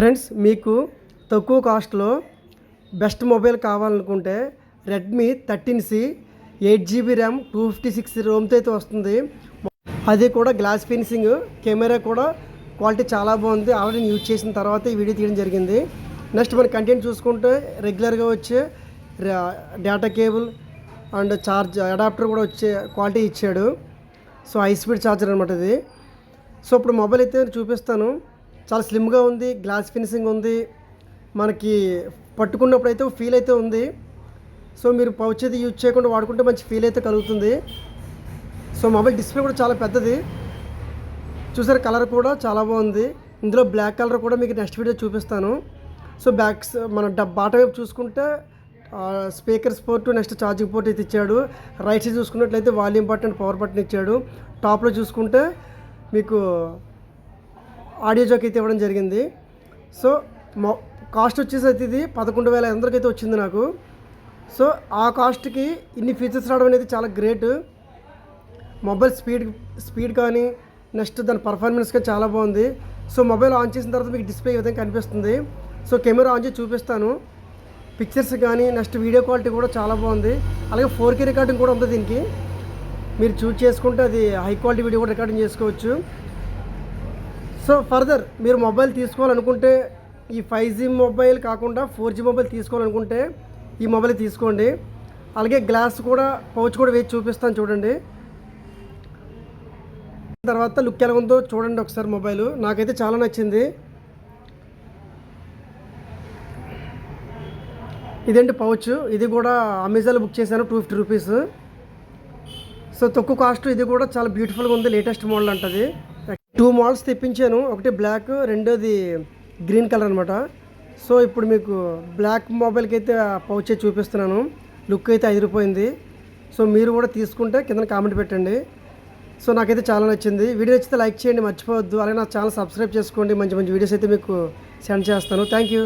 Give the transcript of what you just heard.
Friends మీకు తక్కువ కాస్ట్లో బెస్ట్ మొబైల్ కావాలనుకుంటే Redmi thirteen C eight GB RAM two fifty six రోమ్తో అయితే వస్తుంది. అది కూడా గ్లాస్ ఫినిషింగ్ కెమెరా కూడా క్వాలిటీ చాలా బాగుంది. ఆల్రెడీ యూజ్ చేసిన తర్వాత ఈ వీడియో తీయడం జరిగింది. నెక్స్ట్ మన కంటెంట్ చూసుకుంటే రెగ్యులర్గా వచ్చే data cable and charge adapter కూడా వచ్చే క్వాలిటీ ఇచ్చాడు. సో హై స్పీడ్ ఛార్జర్ అనమాట ఇది. సో ఇప్పుడు మొబైల్ అయితే చూపిస్తాను. చాలా స్లిమ్గా ఉంది గ్లాస్ ఫినిషింగ్ ఉంది. మనకి పట్టుకున్నప్పుడు అయితే ఫీల్ అయితే ఉంది. సో మీరు పౌచ్ అయితే యూజ్ చేయకుండా వాడుకుంటే మంచి ఫీల్ అయితే కలుగుతుంది. సో మొబైల్ డిస్ప్లే కూడా చాలా పెద్దది. చూసారు కలర్ కూడా చాలా బాగుంది. ఇందులో బ్లాక్ కలర్ కూడా మీకు నెక్స్ట్ వీడియో చూపిస్తాను. సో బ్యాక్స్ మన డబ్ బాట వైపు చూసుకుంటే speaker port next charging port అయితే ఇచ్చాడు. రైట్ సైడ్ చూసుకున్నట్లయితే వాల్యూమ్ బటన్ పవర్ బటన్ ఇచ్చాడు. టాప్లో చూసుకుంటే మీకు ఆడియో జాక్ అయితే ఇవ్వడం జరిగింది. సో మొ కాస్ట్ వచ్చేసి అయితే ఇది పదకొండు వేల ఐదు అయితే వచ్చింది నాకు. సో ఆ కాస్ట్కి ఇన్ని ఫీచర్స్ రావడం అనేది చాలా గ్రేట్ మొబైల్ స్పీడ్ స్పీడ్ కానీ నెక్స్ట్ దాని పర్ఫార్మెన్స్ కానీ చాలా బాగుంది. సో మొబైల్ ఆన్ చేసిన తర్వాత మీకు డిస్ప్లే ఈ విధంగా కనిపిస్తుంది. సో కెమెరా ఆన్ చేసి చూపిస్తాను. పిక్చర్స్ కానీ నెక్స్ట్ వీడియో క్వాలిటీ కూడా చాలా బాగుంది. అలాగే ఫోర్ కే రికార్డింగ్ కూడా ఉంది దీనికి. మీరు చూజ్ చేసుకుంటే అది హై క్వాలిటీ వీడియో కూడా రికార్డింగ్ చేసుకోవచ్చు. సో ఫర్దర్ మీరు మొబైల్ తీసుకోవాలనుకుంటే ఈ ఫైవ్ జీ మొబైల్ కాకుండా ఫోర్ జీ మొబైల్ తీసుకోవాలనుకుంటే ఈ మొబైల్ తీసుకోండి. అలాగే గ్లాస్ కూడా పౌచ్ కూడా వేసి చూపిస్తాను చూడండి. తర్వాత లుక్ ఎలా ఉందో చూడండి ఒకసారి మొబైల్. నాకైతే చాలా నచ్చింది. ఇదేంటి పౌచ్? ఇది కూడా అమెజాన్లో బుక్ చేశాను టూ ఫిఫ్టీ రూపీస్. సో తక్కువ కాస్ట్ ఇది కూడా చాలా బ్యూటిఫుల్గా ఉంది లేటెస్ట్ మోడల్ అంటది. టూ మోడల్స్ తెప్పించాను. ఒకటి బ్లాక్ రెండోది గ్రీన్ కలర్ అనమాట సో ఇప్పుడు మీకు బ్లాక్ మొబైల్కి అయితే పౌచ్ చూపిస్తున్నాను. లుక్ అయితే అదిరిపోయింది. సో మీరు కూడా తీసుకుంటే కింద కామెంట్ పెట్టండి. సో నాకైతే చాలా నచ్చింది. వీడియో నచ్చితే లైక్ చేయండి మర్చిపోవద్దు. అలాగే నా ఛానల్ సబ్స్క్రైబ్ చేసుకోండి. మంచి మంచి వీడియోస్ అయితే మీకు సెండ్ చేస్తాను. Thank you